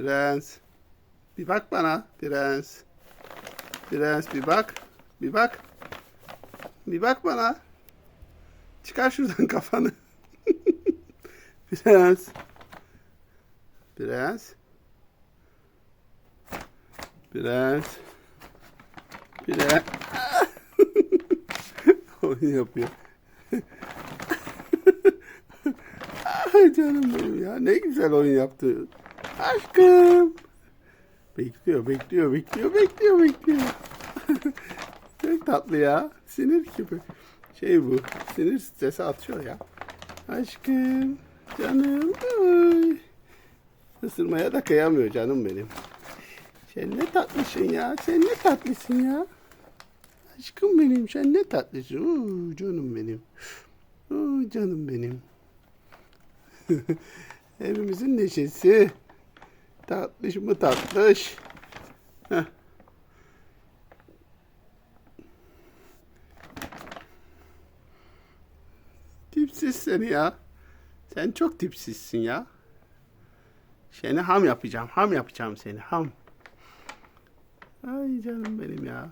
Prens. Bir bak bana prens. Prens bir bak. Bir bak. Bir bak bana. Çıkar şuradan kafanı. Prens. Prens. Prens. Prens. Oyun yapıyor. Ay canım benim ya. Ne güzel oyun yaptı. Aşkım. Bekliyor, bekliyor, bekliyor, bekliyor, bekliyor. Çok tatlı ya. Sinir gibi. Şey bu. Sinir stresi atıyor ya. Aşkım. Canım. Ay. Isırmaya da kıyamıyor canım benim. Sen ne tatlısın ya. Sen ne tatlısın ya. Aşkım benim. Sen ne tatlısın. Oo, canım benim. Oo, canım benim. Evimizin neşesi. Tatlış mı tatlış. Heh. Tipsiz seni ya. Sen çok tipsizsin ya. Seni ham yapacağım. Ham yapacağım seni. Ham. Ay canım benim ya.